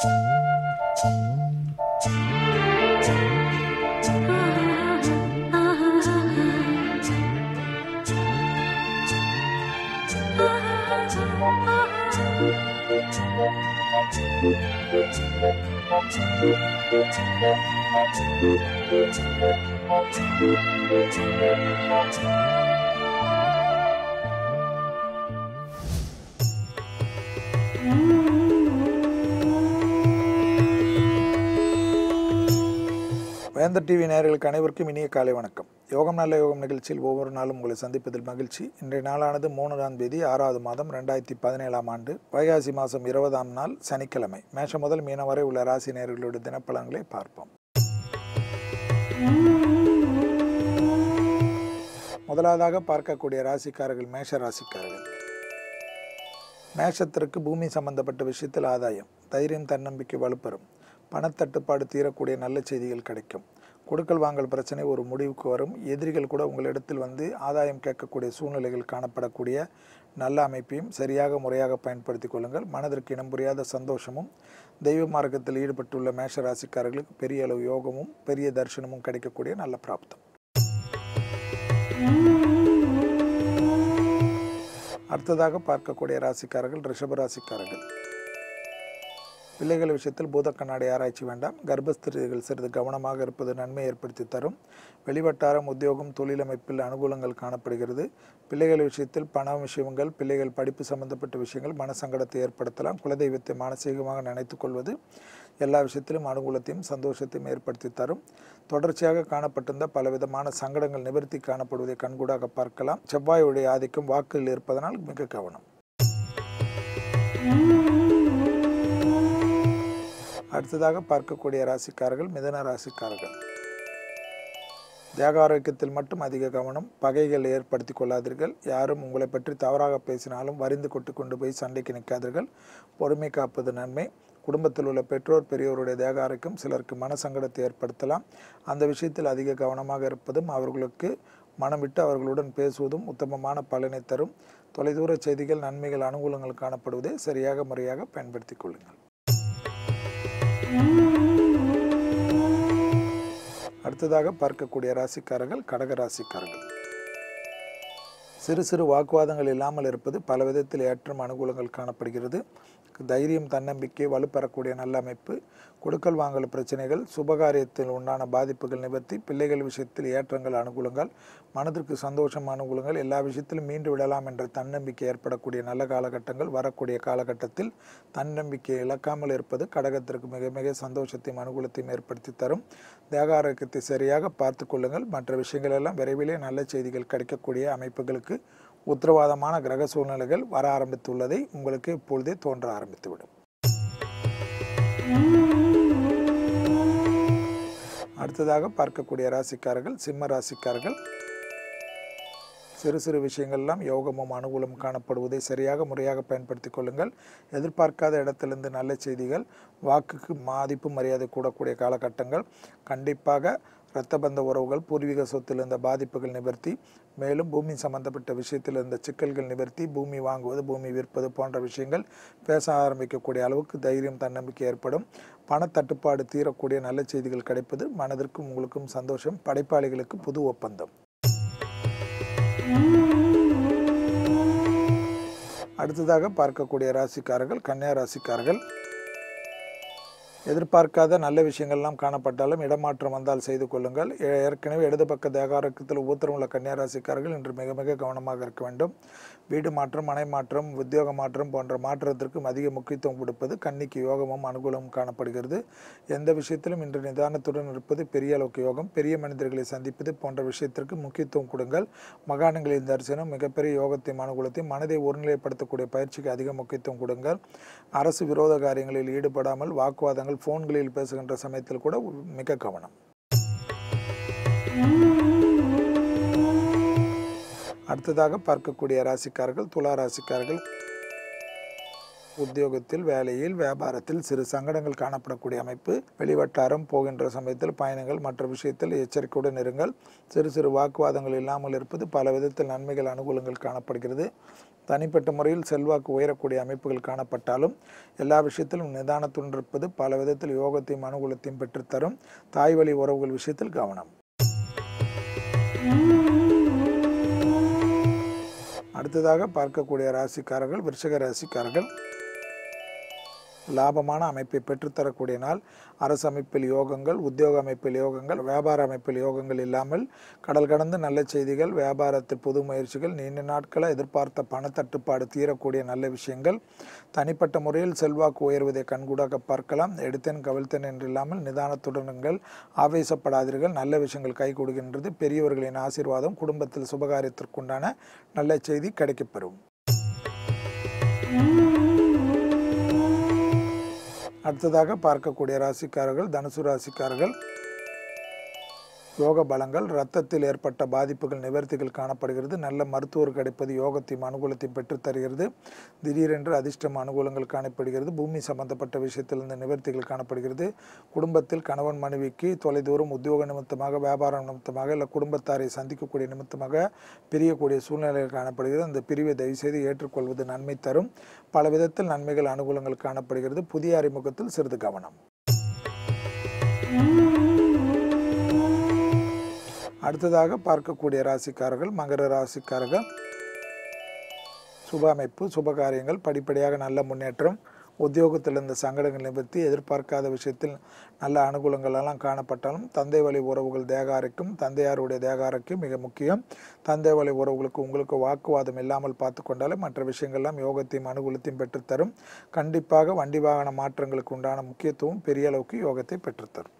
음. வேந்தர் டிவி நேயர்களுக்கு அனைவருக்கும் இனிய காலை வணக்கம். யோகம் நல்ல யோகம் நிகழ்ச்சியில் ஒவ்வொரு நாளும் உங்களை சந்திப்பதில் மகிழ்ச்சி. இன்றைய நாளானது மூணாம் தேதி ஆறாவது மாதம் ரெண்டாயிரத்தி பதினேழாம் ஆண்டு வைகாசி மாதம் இருபதாம் நாள் சனிக்கிழமை. மேஷம் முதல் மீனம் வரை உள்ள ராசி நேயர்களுடைய தினப்பலன்களை பார்ப்போம். முதலாவதாக பார்க்கக்கூடிய ராசிக்காரர்கள் மேஷ ராசிக்காரர்கள். மேஷத்திற்கு பூமி சம்பந்தப்பட்ட விஷயத்தில் ஆதாயம் தைரியம் தன்னம்பிக்கை வலுப்பெறும். பணத்தட்டுப்பாடு தீரக்கூடிய நல்ல செய்திகள் கிடைக்கும். கொடுக்கல் வாங்கல் பிரச்சனை ஒரு முடிவுக்கு வரும். எதிரிகள் கூட உங்களிடத்தில் வந்து ஆதாயம் கேட்கக்கூடிய சூழ்நிலைகள் காணப்படக்கூடிய நல்ல அமைப்பையும் சரியாக முறையாக பயன்படுத்தி கொள்ளுங்கள். மனதிற்கு இனம் புரியாத சந்தோஷமும் தெய்வ மார்க்கத்தில் ஈடுபட்டுள்ள மேஷ ராசிக்காரர்களுக்கு பெரிய அளவு யோகமும் பெரிய தரிசனமும் கிடைக்கக்கூடிய நல்ல பிராப்தம். அடுத்ததாக பார்க்கக்கூடிய ராசிக்காரர்கள் ரிஷப ராசிக்காரர்கள். பிள்ளைகள் விஷயத்தில் பூத கண்ணாடி ஆராய்ச்சி வேண்டாம். கர்ப்பஸ்திரிகள் சிறிது கவனமாக இருப்பது நன்மை ஏற்படுத்தி தரும். வெளிவட்டாரம் உத்தியோகம் தொழிலமைப்பில் அனுகூலங்கள் காணப்படுகிறது. பிள்ளைகள் விஷயத்தில் பண விஷயங்கள் பிள்ளைகள் படிப்பு சம்பந்தப்பட்ட விஷயங்கள் மனசங்கடத்தை ஏற்படுத்தலாம். குலதெய்வத்தை மானசீகமாக நினைத்துக் கொள்வது எல்லா விஷயத்திலும் அனுகூலத்தையும் சந்தோஷத்தையும் ஏற்படுத்தி தரும். தொடர்ச்சியாக காணப்பட்டிருந்த பலவிதமான சங்கடங்கள் நிவர்த்தி காணப்படுவதை கண்கூடாக பார்க்கலாம். செவ்வாயுடைய ஆதிக்கம் வாக்குகள் இருப்பதனால் மிக கவனம். அடுத்ததாக பார்க்கக்கூடிய ராசிக்காரர்கள் மிதன ராசிக்காரர்கள். தேக ஆரோக்கியத்தில் மட்டும் அதிக கவனம் பகைகள் ஏற்படுத்தி கொள்ளாதீர்கள். யாரும் உங்களை பற்றி தவறாக பேசினாலும் வரிந்து கொட்டு கொண்டு போய் சண்டைக்கு நிற்காதீர்கள். பொறுமை காப்பது நன்மை. குடும்பத்தில் உள்ள பெற்றோர் பெரியோருடைய தேக ஆரோக்கியம் சிலருக்கு மனசங்கடத்தை ஏற்படுத்தலாம். அந்த விஷயத்தில் அதிக கவனமாக இருப்பதும் அவர்களுக்கு மனம் விட்டு அவர்களுடன் பேசுவதும் உத்தமமான பலனை தரும். தொலைதூர செய்திகள் நன்மைகள் அனுகூலங்கள் காணப்படுவதை சரியாக முறையாக பயன்படுத்திக் கொள்ளுங்கள். அடுத்ததாக பார்க்கக்கூடிய ராசிக்காரர்கள் கடக ராசிக்காரர்கள். சிறு சிறு வாக்குவாதங்கள் இல்லாமல் இருப்பது பல விதத்தில் ஏற்றம் அனுகூலங்கள் காணப்படுகிறது. தைரியம் தன்னம்பிக்கை வலுப்பெறக்கூடிய நல்ல அமைப்பு கொடுக்கல் வாங்கல் பிரச்சனைகள் சுபகாரியத்தில் உண்டான பாதிப்புகள் நிவர்த்தி பிள்ளைகள் விஷயத்தில் ஏற்றங்கள் அனுகூலங்கள் மனதிற்கு சந்தோஷம் அனுகூலங்கள் எல்லா விஷயத்திலும் மீண்டு விடலாம் என்ற தன்னம்பிக்கை ஏற்படக்கூடிய நல்ல காலகட்டங்கள் வரக்கூடிய காலகட்டத்தில் தன்னம்பிக்கை இழக்காமல் இருப்பது கடகத்திற்கு மிக மிக சந்தோஷத்தையும் அனுகூலத்தையும் ஏற்படுத்தி தரும். தேக ஆரோக்கியத்தை சரியாக பார்த்து கொள்ளுங்கள். மற்ற விஷயங்கள் எல்லாம் விரைவிலே நல்ல செய்திகள் கிடைக்கக்கூடிய அமைப்புகளுக்கு உத்தரவாதமான கிரக சூழ்நிலைகள் வர ஆரம்பித்துள்ளதை உங்களுக்கு இப்பொழுதே தோன்ற ஆரம்பித்துவிடும். அடுத்ததாக பார்க்கக்கூடிய ராசிக்காரர்கள் சிம்ம ராசிக்காரர்கள் சிறு சிறு விஷயங்கள்லாம் யோகமும் அனுகூலம் காணப்படுவதை சரியாக முறையாக பயன்படுத்தி கொள்ளுங்கள். எதிர்பார்க்காத இடத்திலிருந்து நல்ல செய்திகள் வாக்குக்கு மதிப்பு மரியாதை கூடக்கூடிய காலகட்டங்கள் கண்டிப்பாக இரத்த பந்த உறவுகள் பூர்வீக சொத்தில் இருந்த பாதிப்புகள் நிவர்த்தி. மேலும் பூமி சம்பந்தப்பட்ட விஷயத்தில் இருந்த சிக்கல்கள் நிவர்த்தி. பூமி வாங்குவது பூமி விற்பது போன்ற விஷயங்கள் பேச ஆரம்பிக்கக்கூடிய அளவுக்கு தைரியம் தன்னம்பிக்கை ஏற்படும். பணத்தட்டுப்பாடு தீரக்கூடிய நல்ல செய்திகள் கிடைப்பது மனதிற்கும் உங்களுக்கும் சந்தோஷம். படைப்பாளிகளுக்கு புது ஒப்பந்தம். அடுத்ததாக பார்க்கக்கூடிய ராசிக்காரர்கள் கன்னியா ராசிக்காரர்கள். எதிர்பார்க்காத நல்ல விஷயங்கள்லாம் காணப்பட்டாலும் இடமாற்றம் வந்தால் செய்து கொள்ளுங்கள். ஏ- ஏற்கனவே இடது பக்க தேகாரக்கத்தில் ஊத்திரமுள்ள கன்னியாராசிக்காரர்கள் இன்று மிக மிக கவனமாக இருக்க வேண்டும். வீடு மாற்றம் மனை மாற்றம் உத்தியோக மாற்றம் போன்ற மாற்றத்திற்கும் அதிக முக்கியத்துவம் கொடுப்பது கன்னிக்கு யோகமும் அனுகூலமும் காணப்படுகிறது. எந்த விஷயத்திலும் இன்று நிதானத்துடன் இருப்பது பெரிய அளவுக்கு யோகம். பெரிய மனிதர்களை சந்திப்பது போன்ற விஷயத்திற்கு முக்கியத்துவம் கொடுங்கள். மகாணங்களின் தரிசனம் மிகப்பெரிய யோகத்தையும் அனுகூலத்தையும் மனதை ஒருநிலைப்படுத்தக்கூடிய பயிற்சிக்கு அதிக முக்கியத்துவம் கொடுங்கள். அரசு விரோத காரியங்களில் ஈடுபடாமல் வாக்குவாதங்கள் ஃபோன்களில் பேசுகின்ற சமயத்தில் கூட மிக கவனம். அடுத்ததாக பார்க்கக்கூடிய ராசிக்காரர்கள் துலா ராசிக்காரர்கள் உத்தியோகத்தில் வேலையில் வியாபாரத்தில் சிறு சங்கடங்கள் காணப்படக்கூடிய அமைப்பு. வெளிவட்டாரம் போகின்ற சமயத்தில் பயணங்கள் மற்ற விஷயத்தில் எச்சரிக்கையுடன் இருங்கள். சிறு சிறு வாக்குவாதங்கள் இல்லாமல் இருப்பது பல விதத்தில் நன்மைகள் அனுகூலங்கள் காணப்படுகிறது. தனிப்பட்ட முறையில் செல்வாக்கு உயரக்கூடிய அமைப்புகள் காணப்பட்டாலும் எல்லா விஷயத்திலும் நிதானத்துடன் இருப்பது பல விதத்தில் யோகத்தையும் அனுகூலத்தையும் பெற்றுத்தரும். தாய் வழி உறவுகள் விஷயத்தில் கவனம். அடுத்ததாக பார்க்கக்கூடிய ராசிக்காரர்கள் விருஷக ராசிக்காரர்கள். லாபமான அமைப்பை பெற்றுத்தரக்கூடிய நாள். அரசு அமைப்பில் யோகங்கள் உத்தியோக அமைப்பில் யோகங்கள் வியாபார அமைப்பில் யோகங்கள் இல்லாமல் கடல் கடந்து நல்ல செய்திகள் வியாபாரத்தில் புது முயற்சிகள் நீண்ட நாட்களை எதிர்பார்த்த பணத்தட்டுப்பாடு தீரக்கூடிய நல்ல விஷயங்கள். தனிப்பட்ட முறையில் செல்வாக்கு உயர்வதை கண்கூடாக பார்க்கலாம். எடுத்தேன் கவிழ்த்தேன் என்று இல்லாமல் நிதானத்துடனுங்கள் ஆவேசப்படாதீர்கள். நல்ல விஷயங்கள் கை கொடுக்கின்றது. பெரியவர்களின் ஆசீர்வாதம் குடும்பத்தில் சுபகாரியத்திற்குண்டான நல்ல செய்தி கிடைக்கப்பெறும். அடுத்ததாக பார்க்கக்கூடிய ராசிக்காரர்கள் தனுசு ராசிக்காரர்கள். யோக பலங்கள் ரத்தத்தில் ஏற்பட்ட பாதிப்புகள் நிவர்த்திகள் காணப்படுகிறது. நல்ல மருத்துவர் கிடைப்பது யோகத்தையும் அனுகூலத்தையும் பெற்றுத்தருகிறது. திடீரென்று அதிர்ஷ்டம் அனுகூலங்கள் காணப்படுகிறது. பூமி சம்பந்தப்பட்ட விஷயத்தில் இந்த நிவர்த்திகள் காணப்படுகிறது. குடும்பத்தில் கணவன் மனைவிக்கு தொலைதூரம் உத்தியோக நிமித்தமாக வியாபாரம் நிமித்தமாக இல்லை குடும்பத்தாரை சந்திக்கக்கூடிய நிமித்தமாக பிரியக்கூடிய சூழ்நிலைகள் காணப்படுகிறது. அந்த பிரிவை தயவுசெய்து ஏற்றுக்கொள்வது நன்மை தரும். பல விதத்தில் நன்மைகள் அனுகூலங்கள் காணப்படுகிறது. புதிய அறிமுகத்தில் சிறிது கவனம். அடுத்ததாக பார்க்கக்கூடிய ராசிக்காரர்கள் மகர ராசிக்காரர்கள். சுப அமைப்பு சுப காரியங்கள் படிப்படியாக நல்ல முன்னேற்றம் உத்தியோகத்தில் இருந்த சங்கடங்கள் நிவர்த்தி எதிர்பார்க்காத விஷயத்தில் நல்ல அனுகூலங்களெல்லாம் காணப்பட்டாலும் தந்தை வழி உறவுகள் தேகாரைக்கும் தந்தையாருடைய தேகாரைக்கும் மிக முக்கியம். தந்தை வழி உறவுகளுக்கு உங்களுக்கு வாக்குவாதம் இல்லாமல் பார்த்து கொண்டாலே மற்ற விஷயங்கள்லாம் யோகத்தையும் அனுகூலத்தையும் பெற்றுத்தரும். கண்டிப்பாக வண்டி வாகன மாற்றங்களுக்கு உண்டான முக்கியத்துவம் பெரிய அளவுக்கு யோகத்தை பெற்றுத்தரும்.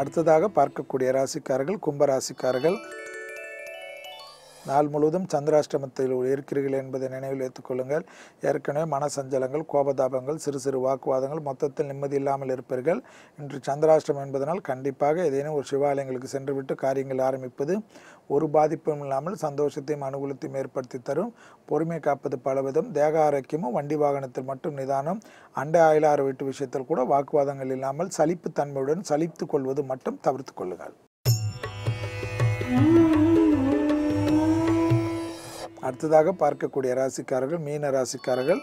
அடுத்ததாக பார்க்கக்கூடிய ராசிக்காரர்கள் கும்ப ராசிக்காரர்கள் நாள் முழுவதும் சந்திராஷ்டமத்தில் இருக்கிறீர்கள் என்பதை நினைவில் வைத்துக்கொள்ளுங்கள் ஏற்கனவே மன சஞ்சலங்கள் கோபதாபங்கள் சிறு சிறு வாக்குவாதங்கள் மொத்தத்தில் நிம்மதி இல்லாமல் இருப்பீர்கள். இன்று சந்திராஷ்டமம் என்பதனால் கண்டிப்பாக ஏதேனும் ஒரு சிவாலயங்களுக்கு சென்றுவிட்டு காரியங்கள் ஆரம்பிப்பது ஒரு பாதிப்பும் இல்லாமல் சந்தோஷத்தையும் அனுகூலத்தையும் ஏற்படுத்தி தரும். பொறுமை காப்பது பலவிதம். தேக ஆரோக்கியமும் வண்டி வாகனத்தில் மட்டும் நிதானம். அண்டை ஆயிலாறு வீட்டு விஷயத்தில் கூட வாக்குவாதங்கள் இல்லாமல் சலிப்பு தன்மையுடன் சலித்து கொள்வது மட்டும் தவிர்த்து கொள்ளுங்கள். அடுத்ததாக பார்க்கக்கூடிய ராசிக்காரர்கள் மீன ராசிக்காரர்கள்.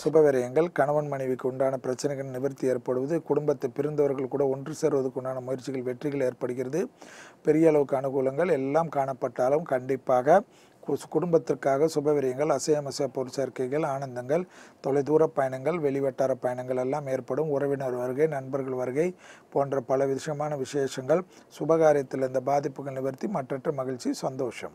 சுபவிரயங்கள் கணவன் மனைவிக்கு உண்டான பிரச்சனைகள் நிவர்த்தி ஏற்படுவது குடும்பத்தை பிரிந்தவர்கள் கூட ஒன்று சேர்வதற்கு உண்டான முயற்சிகள் வெற்றிகள் ஏற்படுகிறது. பெரிய அளவுக்கு அனுகூலங்கள் எல்லாம் காணப்பட்டாலும் கண்டிப்பாக குடும்பத்திற்காக சுபவிரியங்கள் அசையமசைய பொருள் சேர்க்கைகள் ஆனந்தங்கள் தொலைதூர பயணங்கள் வெளிவட்டார பயணங்கள் எல்லாம் ஏற்படும். உறவினர் வருகை நண்பர்கள் வருகை போன்ற பல விஷயமான விசேஷங்கள் சுபகாரியத்தில் இந்த பாதிப்புகள் நிவர்த்தி மற்றற்ற மகிழ்ச்சி சந்தோஷம்.